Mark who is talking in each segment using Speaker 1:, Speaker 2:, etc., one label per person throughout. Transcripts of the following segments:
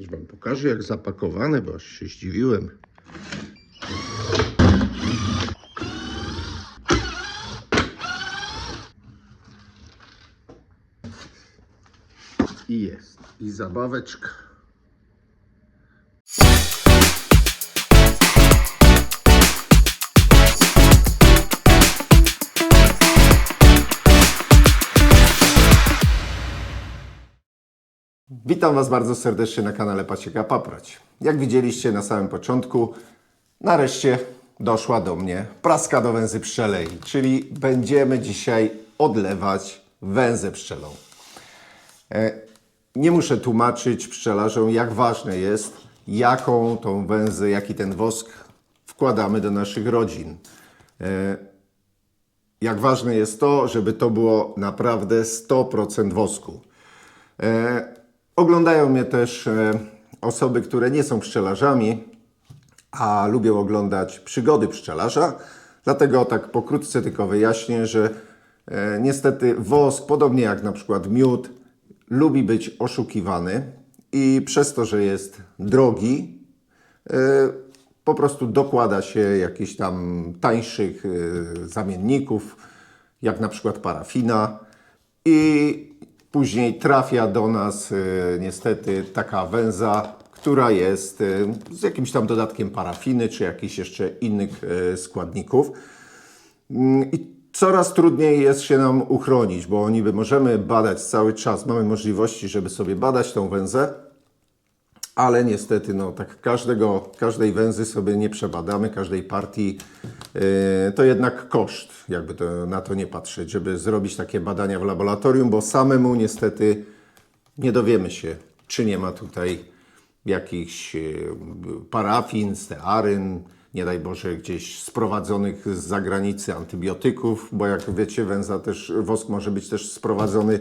Speaker 1: Już wam pokażę jak zapakowane, bo aż się zdziwiłem. I jest. I zabaweczka.
Speaker 2: Witam Was bardzo serdecznie na kanale Pasieka Paproć. Jak widzieliście na samym początku, nareszcie doszła do mnie praska do węzy pszczelej, czyli będziemy dzisiaj odlewać węzę pszczelą. E, Nie muszę tłumaczyć pszczelarzom, jak ważne jest, jaką tą węzę, jaki ten wosk wkładamy do naszych rodzin. E, Jak ważne jest to, żeby to było naprawdę 100% wosku. Oglądają mnie też e, osoby, które nie są pszczelarzami, a lubią oglądać przygody pszczelarza. Dlatego tak pokrótce tylko wyjaśnię, że e, niestety wosk, podobnie jak na przykład miód, lubi być oszukiwany i przez to, że jest drogi, e, po prostu dokłada się jakichś tam tańszych zamienników, jak na przykład parafina i później trafia do nas e, niestety taka węza, która jest e, z jakimś tam dodatkiem parafiny czy jakichś jeszcze innych e, składników. Mm, I coraz trudniej jest się nam uchronić, bo niby możemy badać cały czas, mamy możliwości, żeby sobie badać tą węzę, ale niestety, no tak każdego, każdej węzy sobie nie przebadamy, każdej partii. Yy, to jednak koszt, jakby to, na to nie patrzeć, żeby zrobić takie badania w laboratorium, bo samemu niestety nie dowiemy się, czy nie ma tutaj jakichś yy, parafin, stearyn, nie daj Boże gdzieś sprowadzonych z zagranicy antybiotyków, bo jak wiecie, węza też, wosk może być też sprowadzony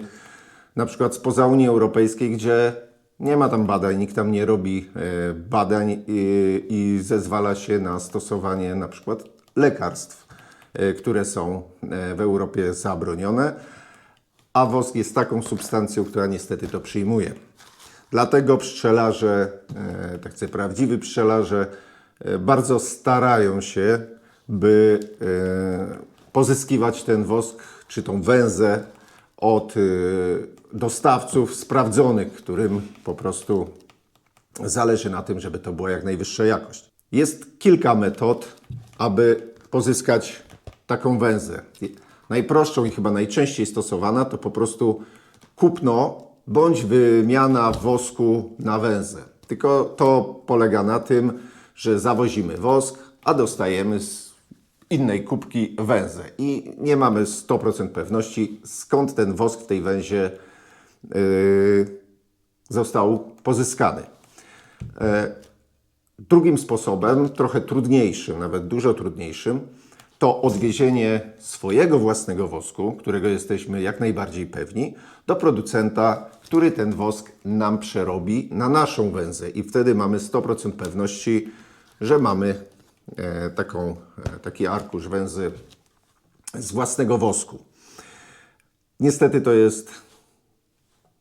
Speaker 2: na przykład spoza Unii Europejskiej, gdzie nie ma tam badań, nikt tam nie robi e, badań i, i zezwala się na stosowanie na przykład lekarstw, e, które są e, w Europie zabronione, a wosk jest taką substancją, która niestety to przyjmuje. Dlatego pszczelarze, e, tak chcę prawdziwi pszczelarze, bardzo starają się, by pozyskiwać ten wosk czy tą węzę od dostawców sprawdzonych, którym po prostu zależy na tym, żeby to była jak najwyższa jakość. Jest kilka metod, aby pozyskać taką węzę. Najprostszą i chyba najczęściej stosowana to po prostu kupno bądź wymiana wosku na węzę. Tylko to polega na tym, że zawozimy wosk, a dostajemy z innej kubki węzę i nie mamy 100% pewności, skąd ten wosk w tej węzie yy, został pozyskany. Drugim sposobem, trochę trudniejszym, nawet dużo trudniejszym, to odwiezienie swojego własnego wosku, którego jesteśmy jak najbardziej pewni, do producenta, który ten wosk nam przerobi na naszą węzę. I wtedy mamy 100% pewności, że mamy e, taką, e, taki arkusz węzy z własnego wosku. Niestety to jest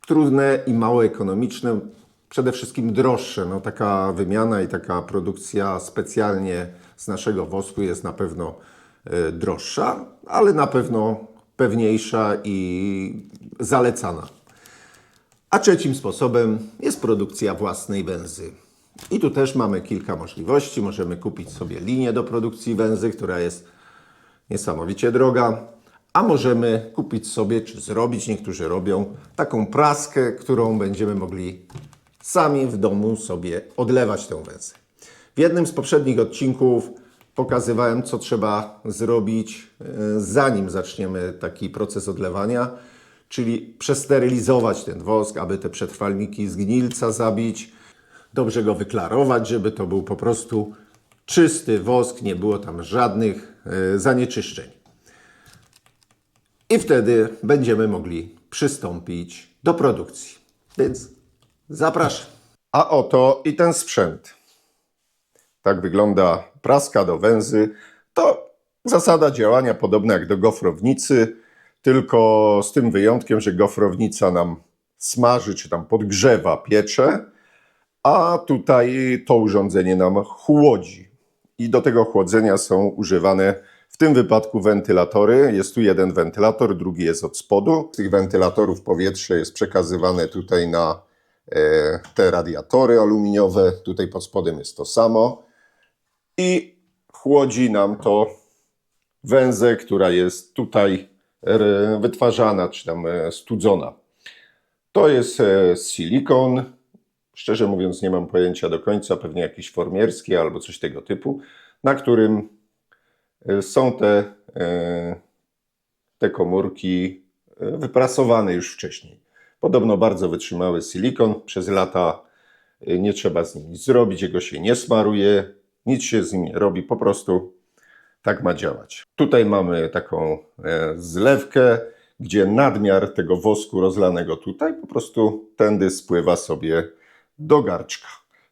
Speaker 2: trudne i mało ekonomiczne, przede wszystkim droższe. No, taka wymiana i taka produkcja specjalnie z naszego wosku jest na pewno e, droższa, ale na pewno pewniejsza i zalecana. A trzecim sposobem jest produkcja własnej węzy. I tu też mamy kilka możliwości. Możemy kupić sobie linię do produkcji węzy, która jest niesamowicie droga, a możemy kupić sobie, czy zrobić, niektórzy robią, taką praskę, którą będziemy mogli sami w domu sobie odlewać tę węzę. W jednym z poprzednich odcinków pokazywałem, co trzeba zrobić, e, zanim zaczniemy taki proces odlewania, czyli przesterylizować ten wosk, aby te przetrwalniki z gnilca zabić, dobrze go wyklarować, żeby to był po prostu czysty wosk, nie było tam żadnych e, zanieczyszczeń. I wtedy będziemy mogli przystąpić do produkcji. Więc zapraszam. A oto i ten sprzęt. Tak wygląda praska do węzy. To zasada działania podobna jak do gofrownicy, tylko z tym wyjątkiem, że gofrownica nam smaży czy tam podgrzewa piecze, a tutaj to urządzenie nam chłodzi. I do tego chłodzenia są używane w tym wypadku wentylatory. Jest tu jeden wentylator, drugi jest od spodu. Z tych wentylatorów powietrze jest przekazywane tutaj na te radiatory aluminiowe. Tutaj pod spodem jest to samo. I chłodzi nam to węzę, która jest tutaj e, wytwarzana, czy tam e, studzona. To jest e, silikon. Szczerze mówiąc, nie mam pojęcia do końca, pewnie jakiś formierski albo coś tego typu, na którym e, są te, e, te komórki e, wyprasowane już wcześniej. Podobno bardzo wytrzymały silikon. Przez lata e, nie trzeba z nim nic zrobić, jego się nie smaruje, nic się z nim nie robi, po prostu tak ma działać. Tutaj mamy taką e, zlewkę, gdzie nadmiar tego wosku rozlanego tutaj po prostu tędy spływa sobie do garczka.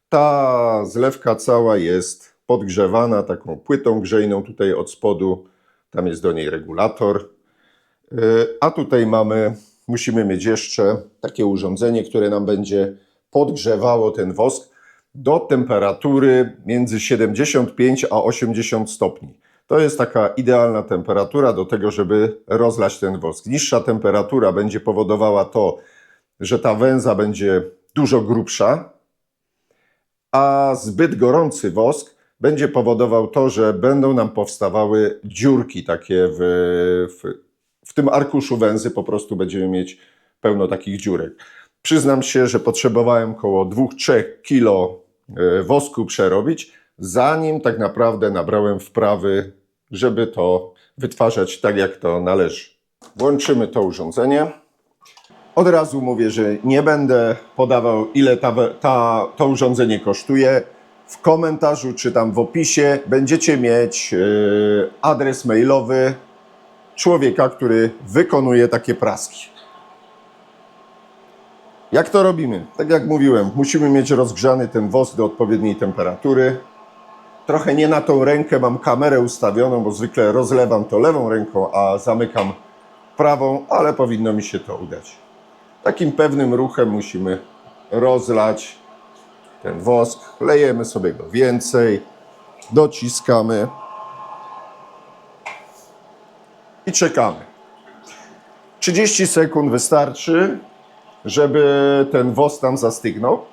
Speaker 2: Ta zlewka cała jest podgrzewana taką płytą grzejną tutaj od spodu. Tam jest do niej regulator. E, A tutaj mamy, musimy mieć jeszcze takie urządzenie, które nam będzie podgrzewało ten wosk do temperatury między 75 a 80 stopni. To jest taka idealna temperatura do tego, żeby rozlać ten wosk. Niższa temperatura będzie powodowała to, że ta węza będzie dużo grubsza, a zbyt gorący wosk będzie powodował to, że będą nam powstawały dziurki takie w, w, w tym arkuszu węzy, po prostu będziemy mieć pełno takich dziurek. Przyznam się, że potrzebowałem około 2-3 kilo e, wosku przerobić, zanim tak naprawdę nabrałem wprawy, żeby to wytwarzać tak, jak to należy. Włączymy to urządzenie. Od razu mówię, że nie będę podawał, ile ta, ta, to urządzenie kosztuje. W komentarzu czy tam w opisie będziecie mieć yy, adres mailowy człowieka, który wykonuje takie praski. Jak to robimy? Tak jak mówiłem, musimy mieć rozgrzany ten wosk do odpowiedniej temperatury. Trochę nie na tą rękę mam kamerę ustawioną, bo zwykle rozlewam to lewą ręką, a zamykam prawą, ale powinno mi się to udać. Takim pewnym ruchem musimy rozlać ten wosk. Lejemy sobie go więcej, dociskamy i czekamy. 30 sekund wystarczy, żeby ten wosk tam zastygnął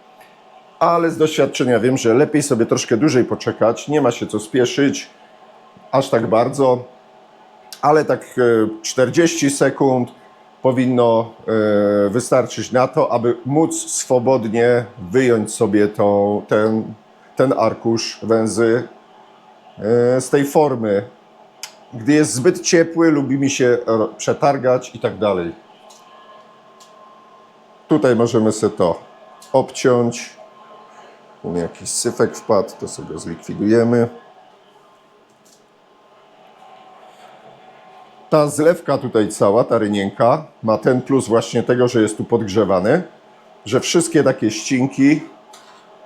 Speaker 2: ale z doświadczenia wiem, że lepiej sobie troszkę dłużej poczekać. Nie ma się co spieszyć aż tak bardzo, ale tak e, 40 sekund powinno e, wystarczyć na to, aby móc swobodnie wyjąć sobie tą, ten, ten arkusz węzy e, z tej formy. Gdy jest zbyt ciepły, lubi mi się przetargać i tak dalej. Tutaj możemy sobie to obciąć. Tu jakiś syfek wpadł, to sobie zlikwidujemy. Ta zlewka tutaj cała, ta rynienka, ma ten plus właśnie tego, że jest tu podgrzewany, że wszystkie takie ścinki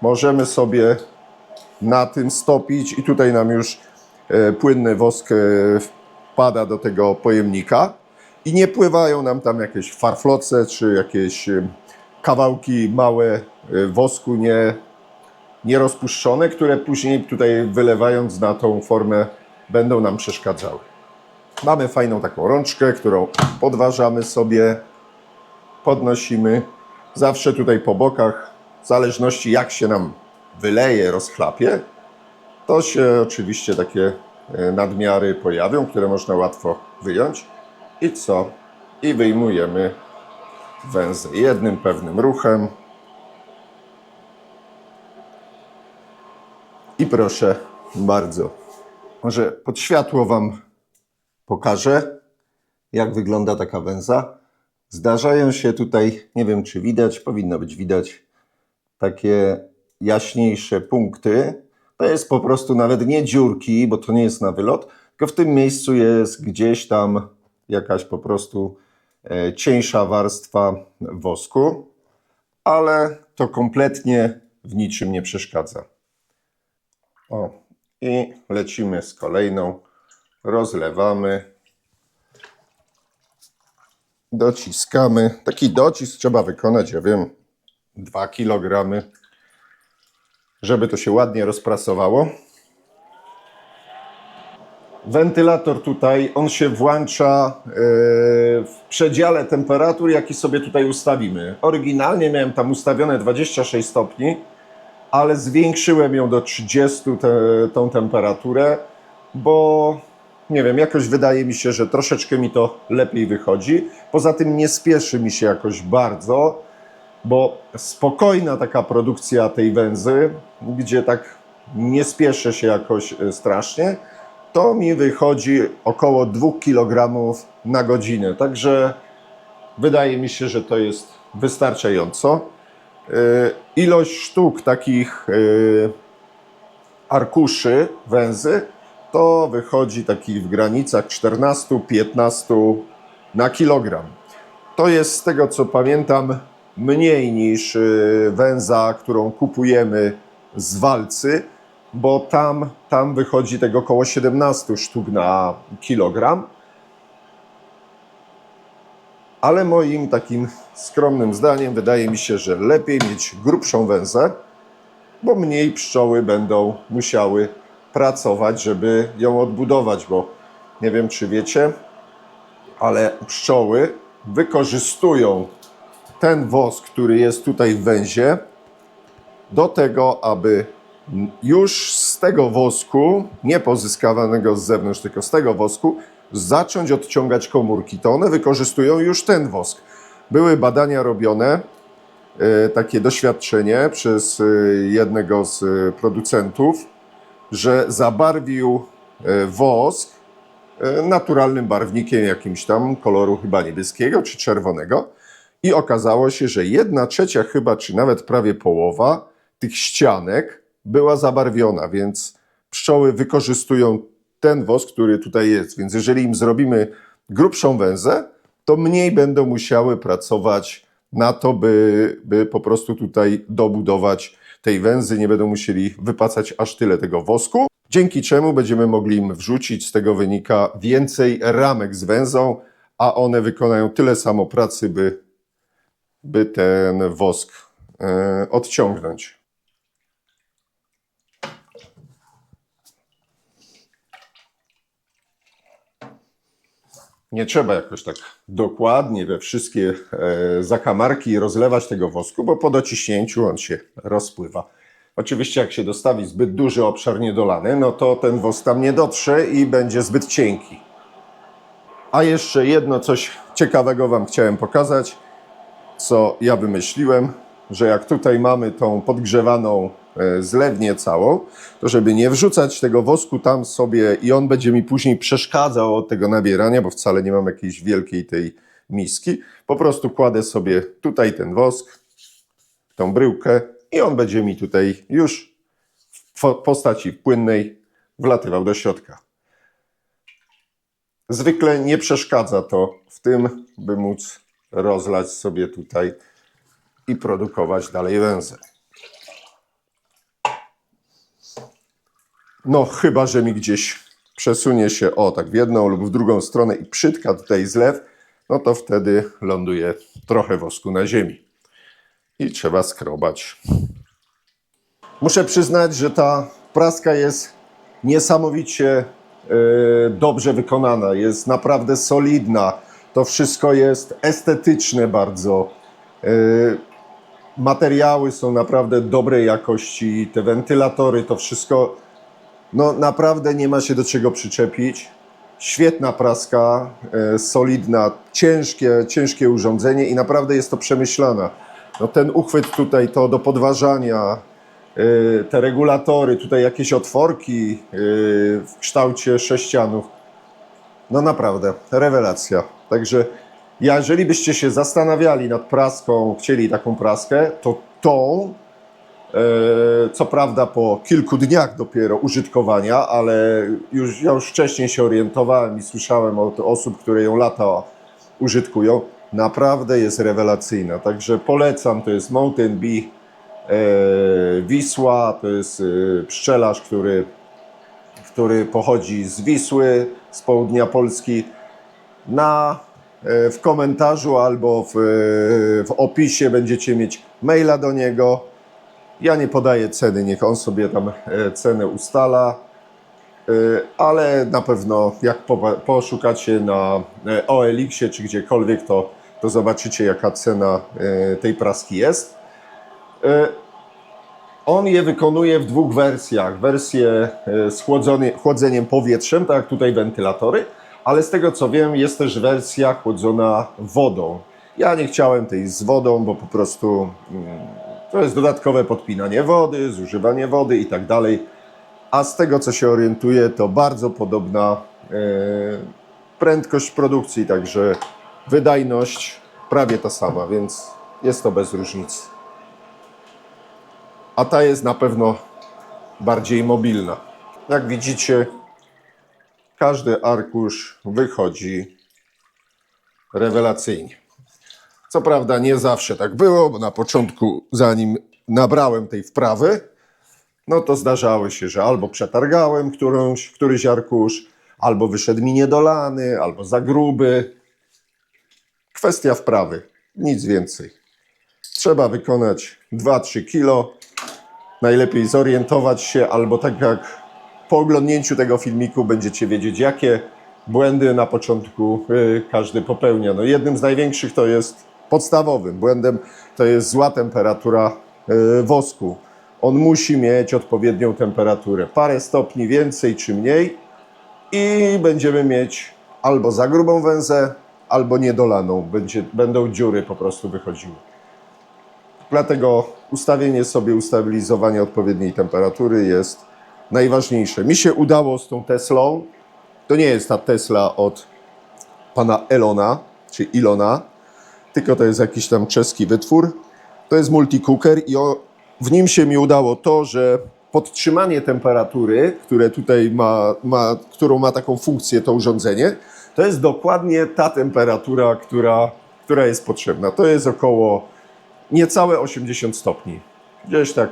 Speaker 2: możemy sobie na tym stopić i tutaj nam już płynny wosk e, wpada do tego pojemnika i nie pływają nam tam jakieś farfloce czy jakieś e, kawałki małe e, wosku nie, nierozpuszczone, które później tutaj wylewając na tą formę będą nam przeszkadzały. Mamy fajną taką rączkę, którą podważamy sobie, podnosimy. Zawsze tutaj po bokach, w zależności jak się nam wyleje, rozchlapie, to się oczywiście takie e, nadmiary pojawią, które można łatwo wyjąć. I co? I wyjmujemy węzę jednym pewnym ruchem. I proszę bardzo. Może pod światło Wam pokażę, jak wygląda taka węza. Zdarzają się tutaj, nie wiem czy widać, powinno być widać, takie jaśniejsze punkty. To jest po prostu nawet nie dziurki, bo to nie jest na wylot, tylko w tym miejscu jest gdzieś tam jakaś po prostu e, cieńsza warstwa wosku, ale to kompletnie w niczym nie przeszkadza. O, i lecimy z kolejną. Rozlewamy. Dociskamy. Taki docisk trzeba wykonać, ja wiem, 2 kg. Żeby to się ładnie rozprasowało. Wentylator tutaj, on się włącza e, w przedziale temperatur, jaki sobie tutaj ustawimy. Oryginalnie miałem tam ustawione 26 stopni, ale zwiększyłem ją do 30 te, tą temperaturę, bo nie wiem, jakoś wydaje mi się, że troszeczkę mi to lepiej wychodzi. Poza tym nie spieszy mi się jakoś bardzo, bo spokojna taka produkcja tej węzy, gdzie tak nie spieszę się jakoś e, strasznie, to mi wychodzi około 2 kg na godzinę. Także wydaje mi się, że to jest wystarczająco. E, Ilość sztuk takich e, arkuszy węzy to wychodzi taki w granicach 14-15 na kilogram. To jest z tego co pamiętam mniej niż y, węza, którą kupujemy z walcy, bo tam, tam wychodzi tego około 17 sztuk na kilogram. Ale moim takim skromnym zdaniem wydaje mi się, że lepiej mieć grubszą węzę, bo mniej pszczoły będą musiały pracować, żeby ją odbudować, bo nie wiem czy wiecie, ale pszczoły wykorzystują ten wosk, który jest tutaj w węzie, do tego, aby już z tego wosku, nie pozyskawanego z zewnątrz, tylko z tego wosku, zacząć odciągać komórki. To one wykorzystują już ten wosk. Były badania robione, e, takie doświadczenie przez e, jednego z e, producentów, że zabarwił wosk naturalnym barwnikiem jakimś tam koloru chyba niebieskiego czy czerwonego i okazało się, że jedna trzecia chyba, czy nawet prawie połowa tych ścianek była zabarwiona, więc pszczoły wykorzystują ten wosk, który tutaj jest. Więc jeżeli im zrobimy grubszą węzę, to mniej będą musiały pracować na to, by, by po prostu tutaj dobudować tej węzy, nie będą musieli wypacać aż tyle tego wosku, dzięki czemu będziemy mogli im wrzucić, z tego wynika więcej ramek z węzą, a one wykonają tyle samo pracy, by, by ten wosk e, odciągnąć. Nie trzeba jakoś tak dokładnie we wszystkie e, zakamarki rozlewać tego wosku, bo po dociśnięciu on się rozpływa. Oczywiście jak się dostawi zbyt duży obszar niedolany, no to ten wosk tam nie dotrze i będzie zbyt cienki. A jeszcze jedno coś ciekawego Wam chciałem pokazać, co ja wymyśliłem, że jak tutaj mamy tą podgrzewaną e, zlewnię całą, to żeby nie wrzucać tego wosku tam sobie i on będzie mi później przeszkadzał od tego nabierania, bo wcale nie mam jakiejś wielkiej tej miski, po prostu kładę sobie tutaj ten wosk, tą bryłkę i on będzie mi tutaj już w postaci płynnej wlatywał do środka. Zwykle nie przeszkadza to w tym, by móc rozlać sobie tutaj i produkować dalej węzeł. No, chyba, że mi gdzieś przesunie się o tak w jedną lub w drugą stronę i przytka tutaj zlew, no to wtedy ląduje trochę wosku na ziemi. I trzeba skrobać. Muszę przyznać, że ta praska jest niesamowicie e, dobrze wykonana. Jest naprawdę solidna. To wszystko jest estetyczne bardzo. E, materiały są naprawdę dobrej jakości. Te wentylatory, to wszystko no naprawdę nie ma się do czego przyczepić. Świetna praska, e, solidna, ciężkie, ciężkie urządzenie i naprawdę jest to przemyślana. No ten uchwyt tutaj to do podważania, e, te regulatory, tutaj jakieś otworki w kształcie sześcianów. No naprawdę, rewelacja. Także jeżeli byście się zastanawiali nad praską, chcieli taką praskę, to tą E, Co prawda po kilku dniach dopiero użytkowania, ale już, ja już wcześniej się orientowałem i słyszałem od osób, które ją lata użytkują. Naprawdę jest rewelacyjna. Także polecam. To jest Mountain Bee e, Wisła. To jest e, pszczelarz, który, który pochodzi z Wisły, z południa Polski. Na, e, w komentarzu albo w, e, w opisie będziecie mieć maila do niego. Ja nie podaję ceny, niech on sobie tam e, cenę ustala, ale na pewno jak po- poszukacie na OLX-ie czy gdziekolwiek, to, to zobaczycie jaka cena tej praski jest. On je wykonuje w dwóch wersjach. Wersję z chłodzeniem powietrzem, tak jak tutaj wentylatory, ale z tego co wiem, jest też wersja chłodzona wodą. Ja nie chciałem tej z wodą, bo po prostu mm, to jest dodatkowe podpinanie wody, zużywanie wody i tak dalej. A z tego co się orientuję, to bardzo podobna e, prędkość produkcji, także wydajność prawie ta sama, więc jest to bez różnicy a ta jest na pewno bardziej mobilna. Jak widzicie, każdy arkusz wychodzi rewelacyjnie. Co prawda nie zawsze tak było, bo na początku, zanim nabrałem tej wprawy, no to zdarzały się, że albo przetargałem którąś, któryś arkusz, albo wyszedł mi niedolany, albo za gruby. Kwestia wprawy, nic więcej. Trzeba wykonać 2-3 kilo, najlepiej zorientować się, albo tak jak po oglądnięciu tego filmiku będziecie wiedzieć, jakie błędy na początku y, każdy popełnia. No jednym z największych to jest podstawowym błędem, to jest zła temperatura y, wosku. On musi mieć odpowiednią temperaturę, parę stopni więcej czy mniej i będziemy mieć albo za grubą węzę, albo niedolaną. Będzie, będą dziury po prostu wychodziły. Dlatego ustawienie sobie ustabilizowania odpowiedniej temperatury jest najważniejsze. Mi się udało z tą Teslą. To nie jest ta Tesla od pana Elona, czy Ilona, tylko to jest jakiś tam czeski wytwór. To jest multicooker i o, w nim się mi udało to, że podtrzymanie temperatury, które tutaj ma, ma, którą ma taką funkcję to urządzenie, to jest dokładnie ta temperatura, która, która jest potrzebna. To jest około niecałe 80 stopni. Gdzieś tak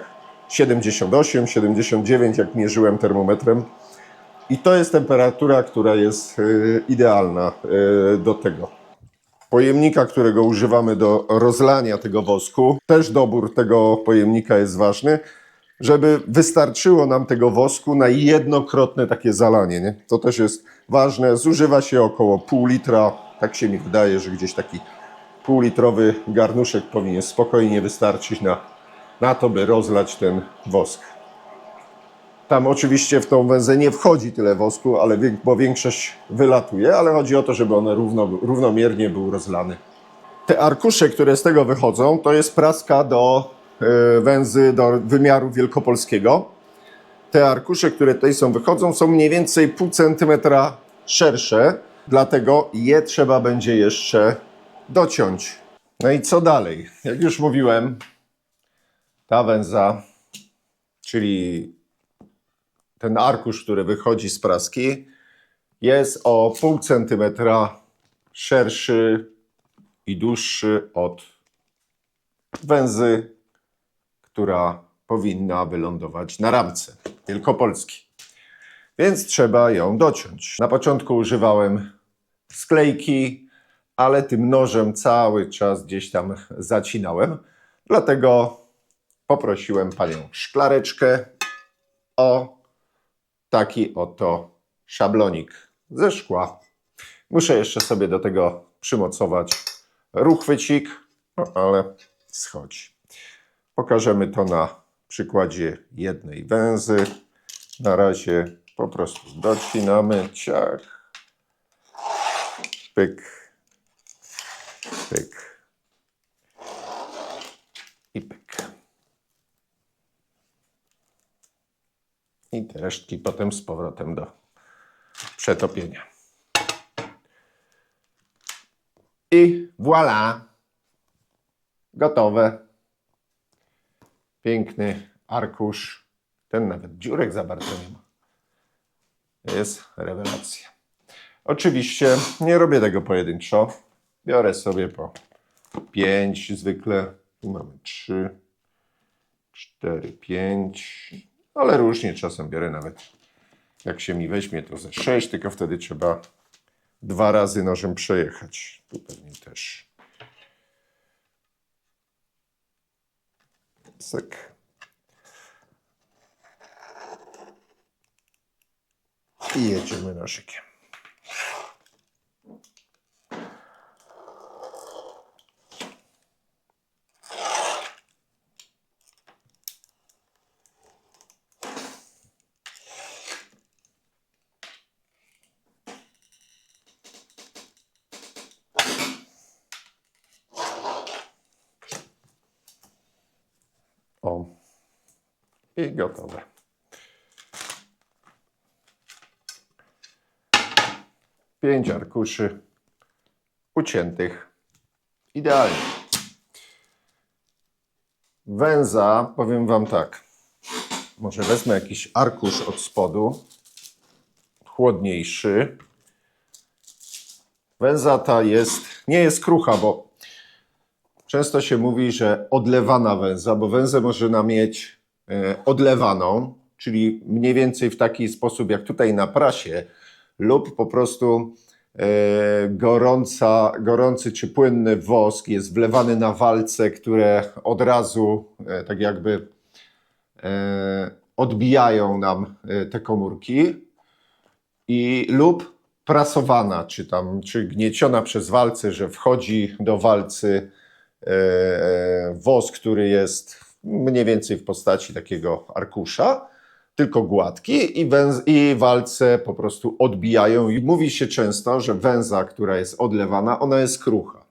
Speaker 2: 78, 79, jak mierzyłem termometrem. I to jest temperatura, która jest y, idealna y, do tego. Pojemnika, którego używamy do rozlania tego wosku, też dobór tego pojemnika jest ważny, żeby wystarczyło nam tego wosku na jednokrotne takie zalanie. Nie? To też jest ważne. Zużywa się około pół litra. Tak się mi wydaje, że gdzieś taki półlitrowy garnuszek powinien spokojnie wystarczyć na, na to, by rozlać ten wosk. Tam oczywiście w tą węzę nie wchodzi tyle wosku, ale bo większość wylatuje, ale chodzi o to, żeby on równo, równomiernie był rozlany. Te arkusze, które z tego wychodzą, to jest praska do e, węzy do wymiaru wielkopolskiego. Te arkusze, które tutaj są wychodzą, są mniej więcej pół centymetra szersze, dlatego je trzeba będzie jeszcze dociąć. No i co dalej? Jak już mówiłem, ta węza, czyli ten arkusz, który wychodzi z praski, jest o pół centymetra szerszy i dłuższy od węzy, która powinna wylądować na ramce Wielkopolski. Więc trzeba ją dociąć. Na początku używałem sklejki, ale tym nożem cały czas gdzieś tam zacinałem. Dlatego poprosiłem panią szklareczkę o taki oto szablonik ze szkła. Muszę jeszcze sobie do tego przymocować ruchwycik, no ale schodzi. Pokażemy to na przykładzie jednej węzy. Na razie po prostu docinamy, ciach, pyk, pyk i pyk. I te resztki potem z powrotem do przetopienia. I voilà! Gotowe. Piękny arkusz. Ten nawet dziurek za bardzo nie ma. Jest rewelacja. Oczywiście nie robię tego pojedynczo. Biorę sobie po 5 zwykle. Tu mamy 3, 4, 5 ale różnie czasem biorę nawet. Jak się mi weźmie, to ze 6, tylko wtedy trzeba dwa razy nożem przejechać. Tu pewnie też. Cyk. I jedziemy nożykiem. Gotowe. Pięć arkuszy uciętych. Idealnie. Węza, powiem Wam tak. Może wezmę jakiś arkusz od spodu. Chłodniejszy. Węza ta jest, nie jest krucha, bo Często się mówi, że odlewana węza, bo węzę można mieć odlewaną, czyli mniej więcej w taki sposób jak tutaj na prasie, lub po prostu e, gorąca, gorący czy płynny wosk jest wlewany na walce, które od razu e, tak jakby e, odbijają nam e, te komórki i lub prasowana, czy tam, czy gnieciona przez walce, że wchodzi do walcy e, e, wosk, który jest mniej więcej w postaci takiego arkusza, tylko gładki i, węz, i walce po prostu odbijają. I mówi się często, że węza, która jest odlewana, ona jest krucha.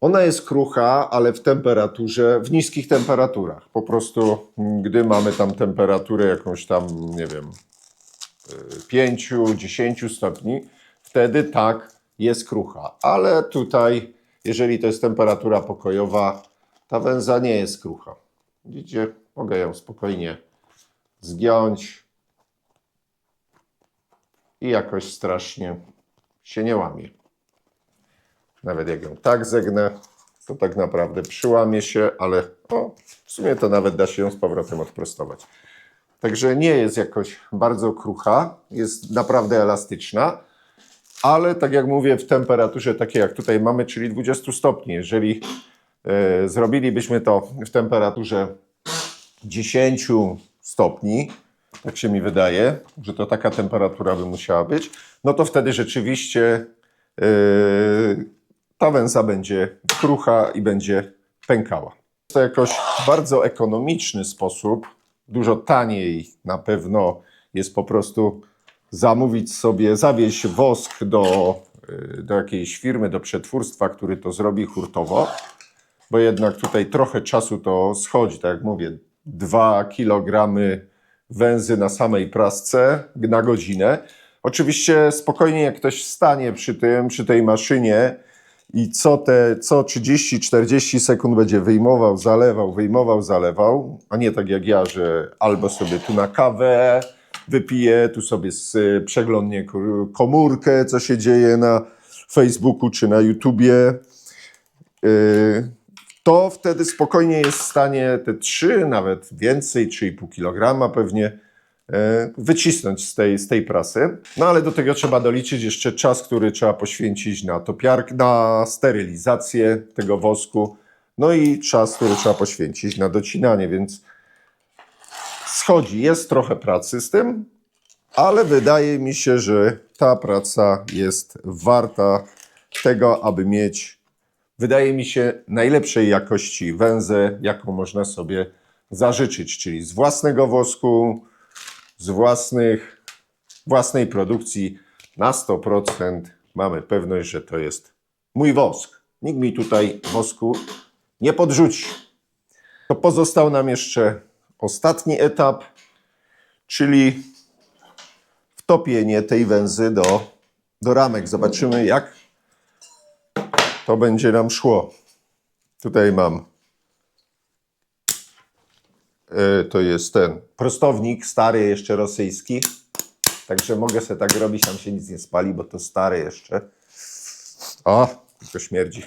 Speaker 2: Ona jest krucha, ale w temperaturze, w niskich temperaturach. Po prostu, mm, gdy mamy tam temperaturę jakąś tam, nie wiem, 5-10 stopni, wtedy tak jest krucha. Ale tutaj, jeżeli to jest temperatura pokojowa, ta węza nie jest krucha. Widzicie, mogę ją spokojnie zgiąć i jakoś strasznie się nie łamie. Nawet jak ją tak zegnę, to tak naprawdę przyłamie się, ale o, w sumie to nawet da się ją z powrotem odprostować. Także nie jest jakoś bardzo krucha, jest naprawdę elastyczna, ale tak jak mówię, w temperaturze takiej jak tutaj mamy, czyli 20 stopni. Jeżeli zrobilibyśmy to w temperaturze 10 stopni, tak się mi wydaje, że to taka temperatura by musiała być, no to wtedy rzeczywiście e, ta węza będzie krucha i będzie pękała. To jakoś bardzo ekonomiczny sposób, dużo taniej na pewno jest po prostu zamówić sobie, zawieźć wosk do, y, do jakiejś firmy, do przetwórstwa, który to zrobi hurtowo, bo jednak tutaj trochę czasu to schodzi, tak jak mówię, 2 kg węzy na samej prasce na godzinę. Oczywiście spokojnie jak ktoś stanie przy tym, przy tej maszynie i co te, co 30-40 sekund będzie wyjmował, zalewał, wyjmował, zalewał, a nie tak jak ja, że albo sobie tu na kawę wypiję, tu sobie s- przeglądnie ko- komórkę, co się dzieje na Facebooku czy na YouTubie, yy, to wtedy spokojnie jest w stanie te 3, nawet więcej, 3,5 kg pewnie e, wycisnąć z tej, z tej prasy. No ale do tego trzeba doliczyć jeszcze czas, który trzeba poświęcić na topiarkę, na sterylizację tego wosku, no i czas, który trzeba poświęcić na docinanie, więc schodzi, jest trochę pracy z tym, ale wydaje mi się, że ta praca jest warta tego, aby mieć, wydaje mi się, najlepszej jakości węzę, jaką można sobie zażyczyć, czyli z własnego wosku, z własnych, własnej produkcji na 100% mamy pewność, że to jest mój wosk. Nikt mi tutaj wosku nie podrzuci. To pozostał nam jeszcze ostatni etap, czyli wtopienie tej węzy do, do ramek. Zobaczymy, jak to będzie nam szło. Tutaj mam E, to jest ten prostownik, stary jeszcze rosyjski. Także mogę sobie tak robić, tam się nic nie spali, bo to stare jeszcze. O, tylko śmierdzi.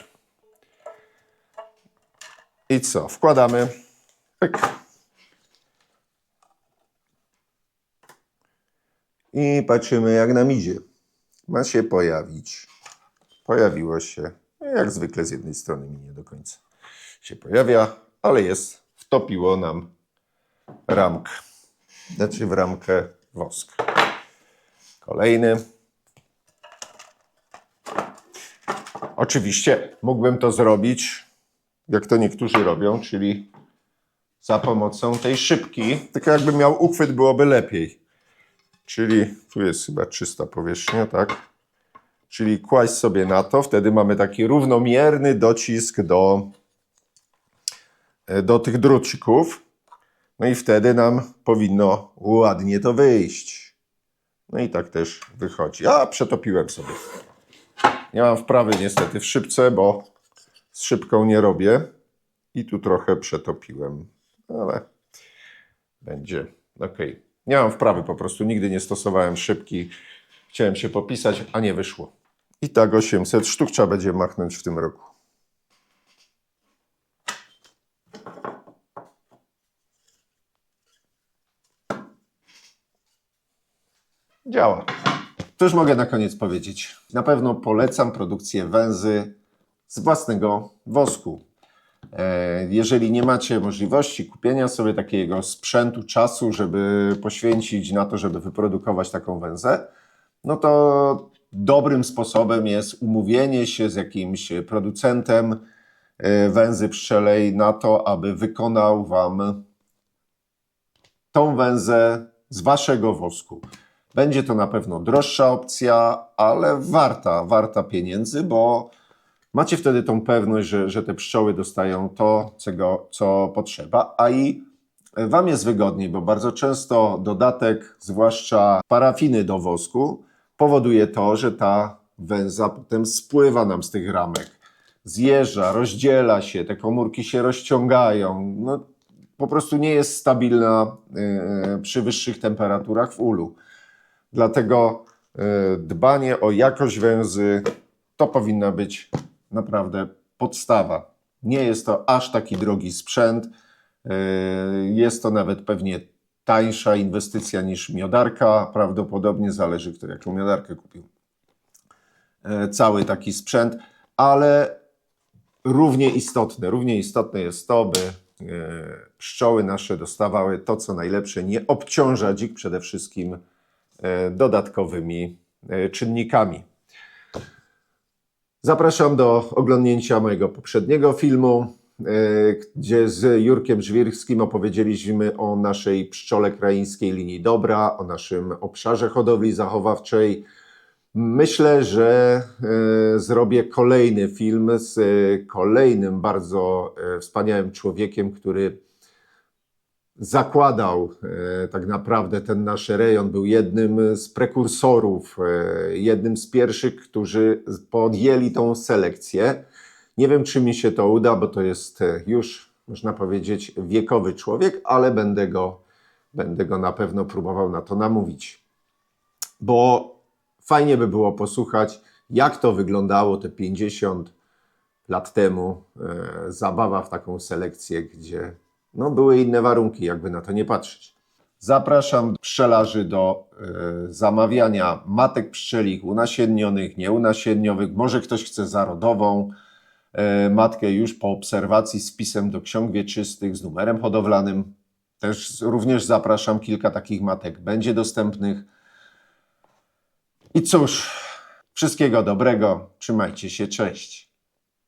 Speaker 2: I co? Wkładamy. I patrzymy, jak nam idzie. Ma się pojawić. Pojawiło się. No, Jak zwykle z jednej strony mi nie do końca się pojawia, ale jest. Wtopiło nam ramkę. Znaczy w ramkę wosk. Kolejny. Oczywiście mógłbym to zrobić, jak to niektórzy robią, czyli za pomocą tej szybki. Tylko jakbym miał uchwyt, byłoby lepiej. Czyli tu jest chyba czysta powierzchnia, tak? Czyli kłaść sobie na to, wtedy mamy taki równomierny docisk do, e, do tych drucików. No i wtedy nam powinno ładnie to wyjść. No i tak też wychodzi. A, przetopiłem sobie. Nie mam wprawy niestety w szybce, bo z szybką nie robię. I tu trochę przetopiłem, ale będzie ok. Nie mam wprawy po prostu. Nigdy nie stosowałem szybki. Chciałem się popisać, a nie wyszło. I tak 800 sztuk trzeba będzie machnąć w tym roku. Działa. Już mogę na koniec powiedzieć. Na pewno polecam produkcję węzy z własnego wosku. E, Jeżeli nie macie możliwości kupienia sobie takiego sprzętu, czasu, żeby poświęcić na to, żeby wyprodukować taką węzę, no to dobrym sposobem jest umówienie się z jakimś producentem e, węzy pszczelej na to, aby wykonał Wam tą węzę z Waszego wosku. Będzie to na pewno droższa opcja, ale warta, warta pieniędzy, bo macie wtedy tą pewność, że, że te pszczoły dostają to, czego, co potrzeba, a i Wam jest wygodniej, bo bardzo często dodatek, zwłaszcza parafiny do wosku, powoduje to, że ta węza potem spływa nam z tych ramek. Zjeżdża, rozdziela się, te komórki się rozciągają. No, po prostu nie jest stabilna yy, przy wyższych temperaturach w ulu. Dlatego yy, dbanie o jakość węzy to powinna być naprawdę podstawa. Nie jest to aż taki drogi sprzęt. Jest to nawet pewnie tańsza inwestycja niż miodarka. Prawdopodobnie zależy, kto jaką miodarkę kupił. Yy, Cały taki sprzęt, ale równie istotne, równie istotne jest to, by yy, pszczoły nasze dostawały to, co najlepsze, nie obciążać ich przede wszystkim yy, dodatkowymi czynnikami. Zapraszam do oglądnięcia mojego poprzedniego filmu, e, gdzie z Jurkiem Żwirskim opowiedzieliśmy o naszej pszczole kraińskiej linii dobra, o naszym obszarze hodowli zachowawczej. Myślę, że e, zrobię kolejny film z e, kolejnym bardzo e, wspaniałym człowiekiem, który zakładał e, tak naprawdę ten nasz rejon, był jednym z prekursorów, e, jednym z pierwszych, którzy podjęli tą selekcję. Nie wiem, czy mi się to uda, bo to jest e, już, można powiedzieć, wiekowy człowiek, ale będę go, będę go na pewno próbował na to namówić. Bo fajnie by było posłuchać, jak to wyglądało te 50 lat temu, e, zabawa w taką selekcję, gdzie no, były inne warunki, jakby na to nie patrzeć. Zapraszam pszczelarzy do e, zamawiania matek pszczelich unasiennionych, nieunasienniowych. Może ktoś chce zarodową matkę już po obserwacji z wpisem do ksiąg wieczystych, z numerem hodowlanym. Też również zapraszam, kilka takich matek będzie dostępnych. I cóż, wszystkiego dobrego, trzymajcie się, cześć.